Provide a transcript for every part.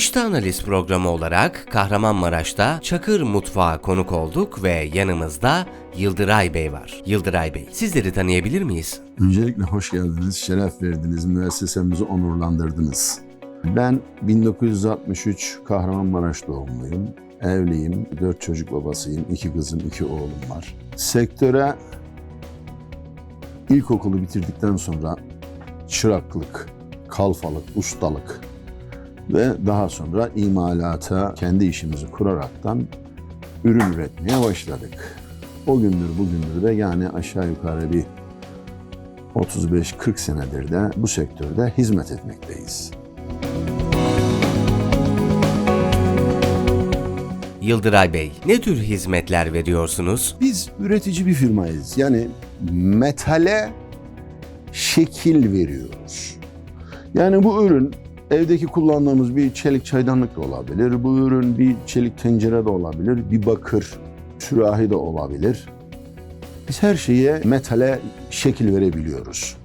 İşte Analiz programı olarak Kahramanmaraş'ta Çakır Mutfağı konuk olduk ve yanımızda Yıldıray Bey var. Yıldıray Bey, sizleri tanıyabilir miyiz? Öncelikle hoş geldiniz, şeref verdiniz, müessesemizi onurlandırdınız. Ben 1963 Kahramanmaraş doğumluyum. Evliyim, dört çocuk babasıyım, iki kızım, iki oğlum var. Sektöre ilkokulu bitirdikten sonra çıraklık, kalfalık, ustalık ve daha sonra imalata kendi işimizi kuraraktan ürün üretmeye başladık. O gündür bugündür de yani aşağı yukarı bir 35-40 senedir de bu sektörde hizmet etmekteyiz. Yıldıray Bey, ne tür hizmetler veriyorsunuz? Biz üretici bir firmayız. Yani metale şekil veriyoruz. Yani bu ürün evdeki kullandığımız bir çelik çaydanlık da olabilir. Bu ürün bir çelik tencere de olabilir. Bir bakır sürahi de olabilir. Biz her şeye metale şekil verebiliyoruz.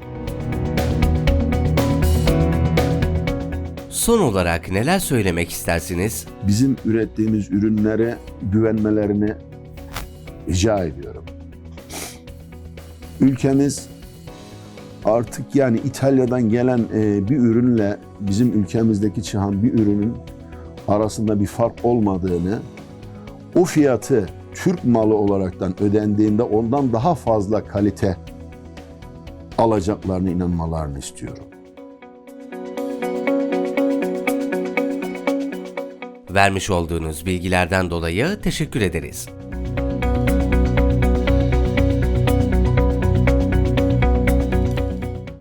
Son olarak neler söylemek istersiniz? bizim ürettiğimiz ürünlere güvenmelerini rica ediyorum. Ülkemiz artık yani İtalya'dan gelen e, bir ürünle bizim ülkemizdeki çıkan bir ürünün arasında bir fark olmadığını, o fiyatı Türk malı olaraktan ödendiğinde ondan daha fazla kalite alacaklarına inanmalarını istiyorum. Vermiş olduğunuz bilgilerden dolayı teşekkür ederiz.